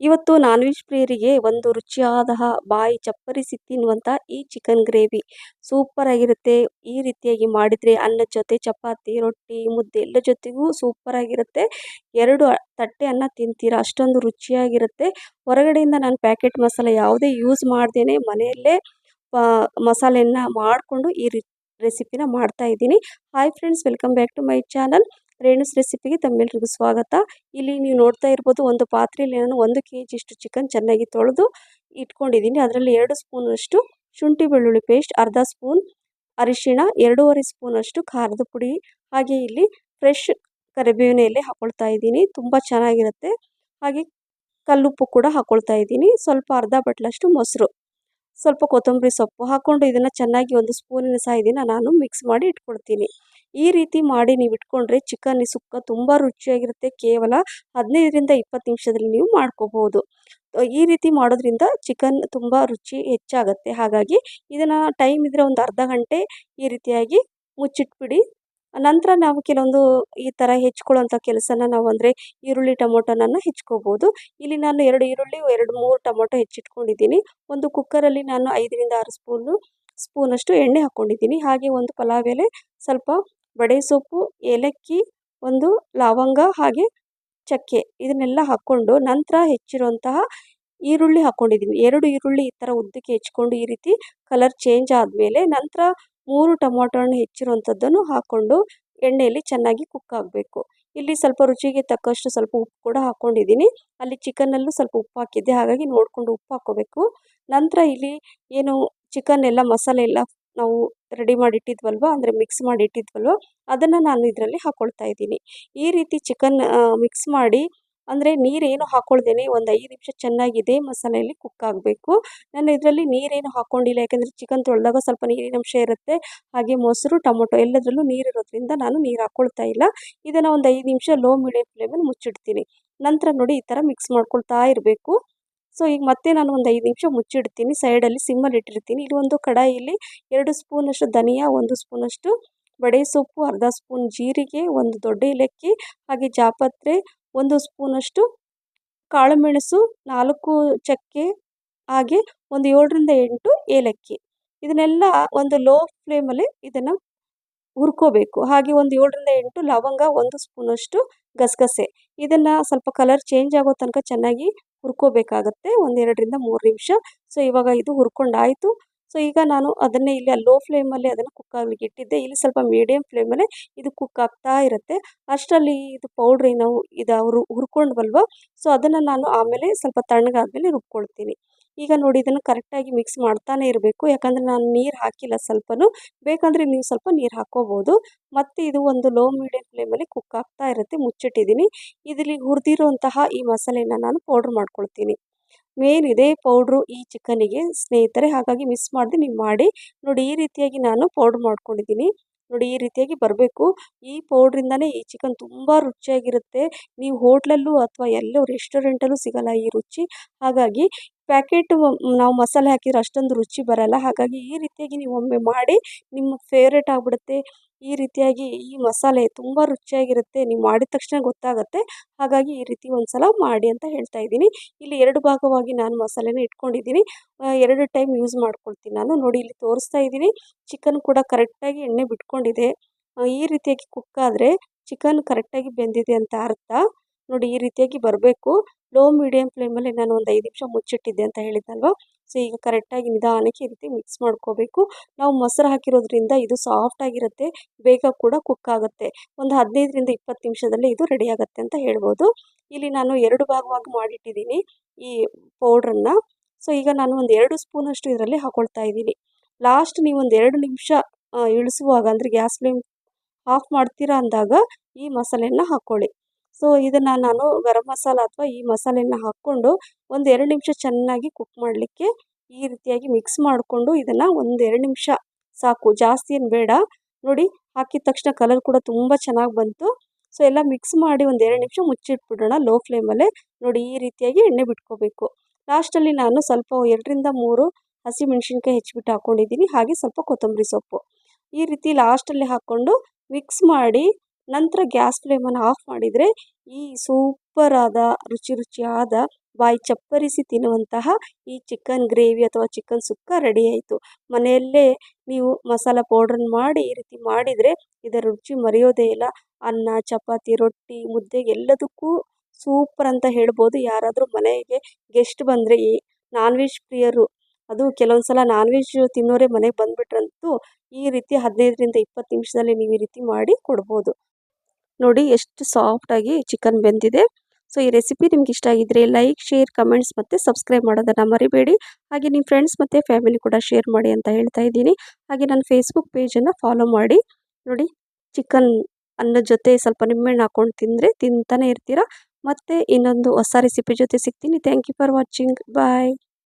ಇವತ್ತು non veg ಪ್ರಿಯರಿಗೆ ಒಂದು ರುಚಿಯಾದ ಬಾಯಿ ಚಪ್ಪರಿಸಿ ತಿನ್ನುವಂಥ ಈ ಚಿಕನ್ ಗ್ರೇವಿ ಸೂಪರ್ ಆಗಿರುತ್ತೆ. ಈ ರೀತಿಯಾಗಿ ಮಾಡಿದರೆ ಅನ್ನದ ಜೊತೆ, ಚಪಾತಿ, ರೊಟ್ಟಿ, ಮುದ್ದೆ ಎಲ್ಲ ಜೊತೆಗೂ ಸೂಪರ್ ಆಗಿರುತ್ತೆ. ಎರಡು ತಟ್ಟೆ ಅನ್ನ ತಿಂತೀರಾ? ಅಷ್ಟೊಂದು ರುಚಿಯಾಗಿರುತ್ತೆ. ಹೊರಗಡೆಯಿಂದ ನಾನು ಪ್ಯಾಕೆಟ್ ಮಸಾಲೆ ಯಾವುದೇ ಯೂಸ್ ಮಾಡ್ದೇ ಮನೆಯಲ್ಲೇ ಮಸಾಲೆಯನ್ನು ಮಾಡಿಕೊಂಡು ಈ ರೆಸಿಪಿನ ಮಾಡ್ತಾ ಇದ್ದೀನಿ. Hi friends welcome back to my channel Renu's ರೆಸಿಪಿಗೆ ತಮ್ಮೆಲ್ಲರಿಗೂ ಸ್ವಾಗತ. ಇಲ್ಲಿ ನೀವು ನೋಡ್ತಾ ಇರ್ಬೋದು ಒಂದು ಪಾತ್ರೆಯಲ್ಲಿ ನಾನು ಒಂದು ಕೆ ಜಿಷ್ಟು ಚಿಕನ್ ಚೆನ್ನಾಗಿ ತೊಳೆದು ಇಟ್ಕೊಂಡಿದ್ದೀನಿ. ಅದರಲ್ಲಿ ಎರಡು ಸ್ಪೂನಷ್ಟು ಶುಂಠಿ ಬೆಳ್ಳುಳ್ಳಿ ಪೇಸ್ಟ್ ಅರ್ಧ ಸ್ಪೂನ್ ಅರಿಶಿಣ, ಎರಡೂವರೆ ಸ್ಪೂನಷ್ಟು ಖಾರದ ಪುಡಿ. ಹಾಗೆ ಇಲ್ಲಿ ಫ್ರೆಶ್ ಕರಿಬೇವಿನ ಎಲೆ ಹಾಕೊಳ್ತಾ ಇದ್ದೀನಿ. ತುಂಬ ಚೆನ್ನಾಗಿರುತ್ತೆ. ಹಾಗೆ ಕಲ್ಲುಪ್ಪು ಕೂಡ ಹಾಕೊಳ್ತಾ ಇದ್ದೀನಿ. ಸ್ವಲ್ಪ ಅರ್ಧ ಬಟ್ಲಷ್ಟು ಮೊಸರು. ಸ್ವಲ್ಪ ಕೊತ್ತಂಬರಿ ಸೊಪ್ಪು ಹಾಕ್ಕೊಂಡು ಇದನ್ನು ಚೆನ್ನಾಗಿ ಒಂದು ಸ್ಪೂನಿನ ಸಹಾಯದಿಂದ ನಾನು ಮಿಕ್ಸ್ ಮಾಡಿ ಇಟ್ಕೊಳ್ತೀನಿ. ಈ ರೀತಿ ಮಾಡಿ ನೀವು ಇಟ್ಕೊಂಡ್ರೆ ಚಿಕನ್ ಸುಕ್ಕ ತುಂಬ ರುಚಿಯಾಗಿರುತ್ತೆ. ಕೇವಲ ಹದಿನೈದರಿಂದ ಇಪ್ಪತ್ತು ನಿಮಿಷದಲ್ಲಿ ನೀವು ಮಾಡ್ಕೋಬೋದು ಈ ರೀತಿ ಮಾಡೋದ್ರಿಂದ ಚಿಕನ್ ತುಂಬ ರುಚಿ ಹೆಚ್ಚಾಗುತ್ತೆ. ಹಾಗಾಗಿ ಇದನ್ನು ಟೈಮ್ ಇದ್ದರೆ ಒಂದು ಅರ್ಧ ಗಂಟೆ ಈ ರೀತಿಯಾಗಿ ಮುಚ್ಚಿಟ್ಬಿಡಿ. ನಂತರ ನಾವು ಕೆಲವೊಂದು ಈ ಥರ ಹೆಚ್ಕೊಳ್ಳೋಂಥ ಕೆಲಸನ ನಾವು ಅಂದರೆ ಈರುಳ್ಳಿ ಟೊಮೊಟೊನನ್ನು ಹೆಚ್ಕೋಬೋದು ಇಲ್ಲಿ ನಾನು ಎರಡು ಈರುಳ್ಳಿ, ಎರಡು ಮೂರು ಟೊಮೊಟೊ ಹೆಚ್ಚಿಟ್ಕೊಂಡಿದ್ದೀನಿ. ಒಂದು ಕುಕ್ಕರಲ್ಲಿ ನಾನು ಐದರಿಂದ ಆರು ಸ್ಪೂನು ಸ್ಪೂನಷ್ಟು ಎಣ್ಣೆ ಹಾಕ್ಕೊಂಡಿದ್ದೀನಿ ಹಾಗೆ ಒಂದು ಪಲಾವ್ ಎಲೆ ಸ್ವಲ್ಪ ಬಡೆ ಸೊಪ್ಪು, ಏಲಕ್ಕಿ, ಒಂದು ಲವಂಗ ಹಾಗೆ ಚಕ್ಕೆ ಇದನ್ನೆಲ್ಲ ಹಾಕ್ಕೊಂಡು ನಂತರ ಹೆಚ್ಚಿರುವಂತಹ ಈರುಳ್ಳಿ ಹಾಕ್ಕೊಂಡಿದ್ದೀನಿ ಎರಡು ಈರುಳ್ಳಿ ಈ ಥರ ಉದ್ದಕ್ಕೆ ಹೆಚ್ಕೊಂಡು ಈ ರೀತಿ ಕಲರ್ ಚೇಂಜ್ ಆದಮೇಲೆ ನಂತರ ಮೂರು ಟೊಮೊಟೊ ಹಣ್ಣು ಹೆಚ್ಚಿರುವಂಥದ್ದನ್ನು ಹಾಕ್ಕೊಂಡು ಎಣ್ಣೆಯಲ್ಲಿ ಚೆನ್ನಾಗಿ ಕುಕ್ ಆಗಬೇಕು. ಇಲ್ಲಿ ಸ್ವಲ್ಪ ರುಚಿಗೆ ತಕ್ಕಷ್ಟು ಸ್ವಲ್ಪ ಉಪ್ಪು ಕೂಡ ಹಾಕ್ಕೊಂಡಿದ್ದೀನಿ ಅಲ್ಲಿ ಚಿಕನ್ನಲ್ಲೂ ಸ್ವಲ್ಪ ಉಪ್ಪು ಹಾಕಿದ್ದೆ. ಹಾಗಾಗಿ ನೋಡಿಕೊಂಡು ಉಪ್ಪು ಹಾಕ್ಕೋಬೇಕು. ನಂತರ ಇಲ್ಲಿ ಏನು ಚಿಕನ್ ಎಲ್ಲ ಮಸಾಲೆ ಎಲ್ಲ ನಾವು ರೆಡಿ ಮಾಡಿ ಇಟ್ಟಿದ್ವಲ್ವ ಅಂದರೆ ಮಿಕ್ಸ್ ಮಾಡಿ ಇಟ್ಟಿದ್ವಲ್ವ ಅದನ್ನು ನಾನು ಇದರಲ್ಲಿ ಹಾಕ್ಕೊಳ್ತಾ ಇದ್ದೀನಿ. ಈ ರೀತಿ ಚಿಕನ್ ಮಿಕ್ಸ್ ಮಾಡಿ, ಅಂದರೆ ನೀರೇನು ಹಾಕ್ಕೊಳ್ದೇನೆ ಒಂದು ಐದು ನಿಮಿಷ ಚೆನ್ನಾಗಿ ಇದೇ ಮಸಾಲೆಯಲ್ಲಿ ಕುಕ್ ಆಗಬೇಕು. ನಾನು ಇದರಲ್ಲಿ ನೀರೇನು ಹಾಕ್ಕೊಂಡಿಲ್ಲ ಯಾಕೆಂದರೆ ಚಿಕನ್ ತೊಳೆದಾಗ ಸ್ವಲ್ಪ ನೀರಿನಂಶ ಇರುತ್ತೆ. ಹಾಗೆ ಮೊಸರು, ಟೊಮೊಟೊ ಎಲ್ಲದರಲ್ಲೂ ನೀರು ಇರೋದ್ರಿಂದ ನಾನು ನೀರು ಹಾಕ್ಕೊಳ್ತಾ ಇಲ್ಲ. ಇದನ್ನು ಒಂದು ಐದು ನಿಮಿಷ ಲೋ ಮೀಡಿಯಂ ಫ್ಲೇಮಲ್ಲಿ ಮುಚ್ಚಿಡ್ತೀನಿ. ನಂತರ ನೋಡಿ ಈ ಥರ ಮಿಕ್ಸ್ ಮಾಡ್ಕೊಳ್ತಾ ಇರಬೇಕು. ಸೊ, ಈಗ ಮತ್ತೆ ನಾನು ಒಂದು ಐದು ನಿಮಿಷ ಮುಚ್ಚಿಡ್ತೀನಿ. ಸೈಡಲ್ಲಿ ಸಿಮ್ಮಲ್ಲಿ ಇಟ್ಟಿರ್ತೀನಿ. ಇಲ್ಲಿ ಒಂದು ಕಡಾಯಿಲಿ ಎರಡು ಸ್ಪೂನಷ್ಟು ಧನಿಯಾ, ಒಂದು ಸ್ಪೂನಷ್ಟು ಬಡೆ ಸೊಪ್ಪು, ಅರ್ಧ ಸ್ಪೂನ್ ಜೀರಿಗೆ, ಒಂದು ದೊಡ್ಡ ಏಲಕ್ಕಿ, ಹಾಗೆ ಜಾಪತ್ರೆ, ಒಂದು ಸ್ಪೂನಷ್ಟು ಕಾಳುಮೆಣಸು, ನಾಲ್ಕು ಚಕ್ಕೆ, ಹಾಗೆ ಒಂದು ಏಳರಿಂದ ಎಂಟು ಏಲಕ್ಕಿ. ಇದನ್ನೆಲ್ಲ ಒಂದು ಲೋ ಫ್ಲೇಮಲ್ಲಿ ಇದನ್ನು ಹುರ್ಕೋಬೇಕು. ಹಾಗೆ ಒಂದು ಏಳರಿಂದ ಎಂಟು ಲವಂಗ, ಒಂದು ಸ್ಪೂನಷ್ಟು ಗಸಗಸೆ. ಇದನ್ನು ಸ್ವಲ್ಪ ಕಲರ್ ಚೇಂಜ್ ಆಗೋ ತನಕ ಚೆನ್ನಾಗಿ ಹುರ್ಕೋಬೇಕಾಗತ್ತೆ, ಒಂದೆರಡರಿಂದ ಮೂರು ನಿಮಿಷ. ಸೊ, ಇವಾಗ ಇದು ಹುರ್ಕೊಂಡಾಯಿತು. ಸೊ, ಈಗ ನಾನು ಅದನ್ನೇ ಇಲ್ಲಿ ಲೋ ಫ್ಲೇಮಲ್ಲಿ ಅದನ್ನು ಕುಕ್ ಆಗಲಿಕ್ಕೆ ಇಟ್ಟಿದ್ದೆ. ಇಲ್ಲಿ ಸ್ವಲ್ಪ ಮೀಡಿಯಮ್ ಫ್ಲೇಮಲ್ಲೇ ಇದು ಕುಕ್ ಆಗ್ತಾ ಇರುತ್ತೆ. ಅಷ್ಟರಲ್ಲಿ ಇದು ಪೌಡ್ರಿ ನಾವು ಇದು ಅವರು ಹುರ್ಕೊಂಡ್ವಲ್ವ? ಸೊ, ಅದನ್ನು ನಾನು ಆಮೇಲೆ ಸ್ವಲ್ಪ ತಣ್ಣಗಾದ್ಮೇಲೆ ರುಬ್ಕೊಳ್ತೀನಿ. ಈಗ ನೋಡಿ ಇದನ್ನು ಕರೆಕ್ಟಾಗಿ ಮಿಕ್ಸ್ ಮಾಡ್ತಾನೆ ಇರಬೇಕು. ಯಾಕಂದರೆ ನಾನು ನೀರು ಹಾಕಿಲ್ಲ ಸ್ವಲ್ಪನೂ. ಬೇಕಂದರೆ ನೀವು ಸ್ವಲ್ಪ ನೀರು ಹಾಕ್ಕೋಬೋದು ಮತ್ತು ಇದು ಒಂದು ಲೋ ಮೀಡಿಯಮ್ ಫ್ಲೇಮಲ್ಲಿ ಕುಕ್ ಆಗ್ತಾ ಇರುತ್ತೆ. ಮುಚ್ಚಿಟ್ಟಿದ್ದೀನಿ. ಇದರಲ್ಲಿ ಹುರಿದಿರುವಂತಹ ಈ ಮಸಾಲೆನ ನಾನು ಪೌಡ್ರ್ ಮಾಡ್ಕೊಳ್ತೀನಿ. ಮೇನ್ ಇದೇ ಪೌಡ್ರು ಈ ಚಿಕನಿಗೆ ಸ್ನೇಹಿತರೆ. ಹಾಗಾಗಿ ಮಿಸ್ ಮಾಡಿದೆ ನೀವು ಮಾಡಿ. ನೋಡಿ ಈ ರೀತಿಯಾಗಿ ನಾನು ಪೌಡ್ರ್ ಮಾಡ್ಕೊಂಡಿದ್ದೀನಿ. ನೋಡಿ ಈ ರೀತಿಯಾಗಿ ಬರಬೇಕು. ಈ ಪೌಡ್ರಿಂದನೇ ಈ ಚಿಕನ್ ತುಂಬ ರುಚಿಯಾಗಿರುತ್ತೆ. ನೀವು ಹೋಟ್ಲಲ್ಲೂ ಅಥವಾ ಎಲ್ಲೋ ರೆಸ್ಟೋರೆಂಟಲ್ಲೂ ಸಿಗಲ್ಲ ಈ ರುಚಿ. ಹಾಗಾಗಿ ಪ್ಯಾಕೆಟ್ ನಾವು ಮಸಾಲೆ ಹಾಕಿದ್ರೆ ಅಷ್ಟೊಂದು ರುಚಿ ಬರಲ್ಲ. ಹಾಗಾಗಿ ಈ ರೀತಿಯಾಗಿ ನೀವು ಒಮ್ಮೆ ಮಾಡಿ ನಿಮ್ಮ ಫೇವ್ರೇಟ್ ಆಗಿಬಿಡುತ್ತೆ. ಈ ರೀತಿಯಾಗಿ ಈ ಮಸಾಲೆ ತುಂಬ ರುಚಿಯಾಗಿರುತ್ತೆ, ನೀವು ಮಾಡಿದ ತಕ್ಷಣ ಗೊತ್ತಾಗುತ್ತೆ. ಹಾಗಾಗಿ ಈ ರೀತಿ ಒಂದು ಸಲ ಮಾಡಿ ಅಂತ ಹೇಳ್ತಾ ಇದ್ದೀನಿ. ಇಲ್ಲಿ ಎರಡು ಭಾಗವಾಗಿ ನಾನು ಮಸಾಲೆನ ಇಟ್ಕೊಂಡಿದ್ದೀನಿ. ಎರಡು ಟೈಮ್ ಯೂಸ್ ಮಾಡ್ಕೊಳ್ತೀನಿ ನಾನು. ನೋಡಿ, ಇಲ್ಲಿ ತೋರಿಸ್ತಾ ಇದ್ದೀನಿ. ಚಿಕನ್ ಕೂಡ ಕರೆಕ್ಟಾಗಿ ಎಣ್ಣೆ ಬಿಟ್ಕೊಂಡಿದೆ. ಈ ರೀತಿಯಾಗಿ ಕುಕ್ ಆದರೆ ಚಿಕನ್ ಕರೆಕ್ಟಾಗಿ ಬೆಂದಿದೆ ಅಂತ ಅರ್ಥ. ನೋಡಿ, ಈ ರೀತಿಯಾಗಿ ಬರಬೇಕು. ಲೋ ಮೀಡಿಯಮ್ ಫ್ಲೇಮಲ್ಲಿ ನಾನು ಒಂದು ಐದು ನಿಮಿಷ ಮುಚ್ಚಿಟ್ಟಿದ್ದೆ ಅಂತ ಹೇಳಿದ್ದಲ್ವ ಸೊ, ಈಗ ಕರೆಕ್ಟಾಗಿ ನಿಧಾನಕ್ಕೆ ಈ ರೀತಿ ಮಿಕ್ಸ್ ಮಾಡ್ಕೋಬೇಕು. ನಾವು ಮೊಸರು ಹಾಕಿರೋದ್ರಿಂದ ಇದು ಸಾಫ್ಟಾಗಿರುತ್ತೆ ಬೇಗ ಕೂಡ ಕುಕ್ ಆಗುತ್ತೆ. ಒಂದು ಹದಿನೈದರಿಂದ ಇಪ್ಪತ್ತು ನಿಮಿಷದಲ್ಲಿ ಇದು ರೆಡಿ ಆಗುತ್ತೆ ಅಂತ ಹೇಳ್ಬೋದು. ಇಲ್ಲಿ ನಾನು ಎರಡು ಭಾಗವಾಗಿ ಮಾಡಿಟ್ಟಿದ್ದೀನಿ ಈ ಪೌಡ್ರನ್ನು ಸೊ, ಈಗ ನಾನು ಒಂದು ಎರಡು ಸ್ಪೂನಷ್ಟು ಇದರಲ್ಲಿ ಹಾಕೊಳ್ತಾ ಇದ್ದೀನಿ. ಲಾಸ್ಟ್ ನೀವು ಒಂದು ಎರಡು ನಿಮಿಷ ಇಳಿಸುವಾಗ ಅಂದರೆ ಗ್ಯಾಸ್ ಫ್ಲೇಮ್ ಆಫ್ ಮಾಡ್ತೀರಾ ಅಂದಾಗ ಈ ಮಸಾಲೆಯನ್ನು ಹಾಕ್ಕೊಳ್ಳಿ ಸೊ ಇದನ್ನು ನಾನು ಗರಂ ಮಸಾಲ ಅಥವಾ ಈ ಮಸಾಲೆನ ಹಾಕ್ಕೊಂಡು ಒಂದು ಎರಡು ನಿಮಿಷ ಚೆನ್ನಾಗಿ ಕುಕ್ ಮಾಡಲಿಕ್ಕೆ ಈ ರೀತಿಯಾಗಿ ಮಿಕ್ಸ್ ಮಾಡಿಕೊಂಡು ಇದನ್ನು ಒಂದು ಎರಡು ನಿಮಿಷ ಸಾಕು. ಜಾಸ್ತಿ ಏನು ಬೇಡ. ನೋಡಿ, ಹಾಕಿದ ತಕ್ಷಣ ಕಲರ್ ಕೂಡ ತುಂಬ ಚೆನ್ನಾಗಿ ಬಂತು. ಸೊ ಎಲ್ಲ ಮಿಕ್ಸ್ ಮಾಡಿ ಒಂದು ಎರಡು ನಿಮಿಷ ಮುಚ್ಚಿಟ್ಬಿಡೋಣ ಲೋ ಫ್ಲೇಮಲ್ಲೇ ನೋಡಿ, ಈ ರೀತಿಯಾಗಿ ಎಣ್ಣೆ ಬಿಟ್ಕೋಬೇಕು. ಲಾಸ್ಟಲ್ಲಿ ನಾನು ಸ್ವಲ್ಪ ಎರಡರಿಂದ ಮೂರು ಹಸಿಮೆಣ್ಸಿನ್ಕಾಯಿ ಹೆಚ್ಚಿಬಿಟ್ಟು ಹಾಕ್ಕೊಂಡಿದ್ದೀನಿ ಹಾಗೆ ಸ್ವಲ್ಪ ಕೊತ್ತಂಬರಿ ಸೊಪ್ಪು. ಈ ರೀತಿ ಲಾಸ್ಟಲ್ಲಿ ಹಾಕ್ಕೊಂಡು ಮಿಕ್ಸ್ ಮಾಡಿ ನಂತರ ಗ್ಯಾಸ್ ಫ್ಲೇಮನ್ನು ಆಫ್ ಮಾಡಿದರೆ ಈ ಸೂಪರಾದ, ರುಚಿ ರುಚಿಯಾದ ಬಾಯಿ ಚಪ್ಪರಿಸಿ ತಿನ್ನುವಂತಹ ಈ ಚಿಕನ್ ಗ್ರೇವಿ ಅಥವಾ ಚಿಕನ್ ಸುಕ್ಕ ರೆಡಿ ಆಯಿತು. ಮನೆಯಲ್ಲೇ ನೀವು ಮಸಾಲ ಪೌಡ್ರನ್ನ ಮಾಡಿ ಈ ರೀತಿ ಮಾಡಿದರೆ ಇದರ ರುಚಿ ಮರೆಯೋದೇ ಇಲ್ಲ. ಅನ್ನ, ಚಪಾತಿ, ರೊಟ್ಟಿ, ಮುದ್ದೆ ಎಲ್ಲದಕ್ಕೂ ಸೂಪರ್ ಅಂತ ಹೇಳ್ಬೋದು. ಯಾರಾದರೂ ಮನೆಗೆ ಗೆಸ್ಟ್ ಬಂದರೆ ಈ ನಾನ್ ವೆಜ್ ಪ್ರಿಯರು, ಅದು ಕೆಲವೊಂದು ಸಲ ನಾನ್ ವೆಜ್ ತಿನ್ನೋರೇ ಮನೆಗೆ ಬಂದುಬಿಟ್ರಂತೂ ಈ ರೀತಿ ಹದಿನೈದರಿಂದ ಇಪ್ಪತ್ತು ನಿಮಿಷದಲ್ಲಿ ನೀವು ಈ ರೀತಿ ಮಾಡಿ ಕೊಡ್ಬೋದು. ನೋಡಿ ಎಷ್ಟು ಸಾಫ್ಟಾಗಿ ಚಿಕನ್ ಬೆಂದಿದೆ. ಸೊ ಈ ರೆಸಿಪಿ ನಿಮ್ಗೆ ಇಷ್ಟ ಆಗಿದ್ರೆ ಲೈಕ್ ಶೇರ್ ಕಮೆಂಟ್ಸ್ ಮತ್ತು ಸಬ್ಸ್ಕ್ರೈಬ್ ಮಾಡೋದನ್ನು ಮರಿಬೇಡಿ. ಹಾಗೆ ನಿಮ್ಮ ಫ್ರೆಂಡ್ಸ್ ಮತ್ತು ಫ್ಯಾಮಿಲಿ ಕೂಡ ಶೇರ್ ಮಾಡಿ ಅಂತ ಹೇಳ್ತಾ ಇದ್ದೀನಿ. ಹಾಗೆ ನನ್ನ ಫೇಸ್ಬುಕ್ ಪೇಜನ್ನು ಫಾಲೋ ಮಾಡಿ. ನೋಡಿ ಚಿಕನ್ ಅನ್ನದ ಜೊತೆ ಸ್ವಲ್ಪ ನಿಂಬೆಹಣ್ಣು ಹಾಕ್ಕೊಂಡು ತಿಂದರೆ ತಿಂತಾನೆ ಇರ್ತೀರ. ಮತ್ತು ಇನ್ನೊಂದು ಹೊಸ ರೆಸಿಪಿ ಜೊತೆ ಸಿಗ್ತೀನಿ. Thank you for watching bye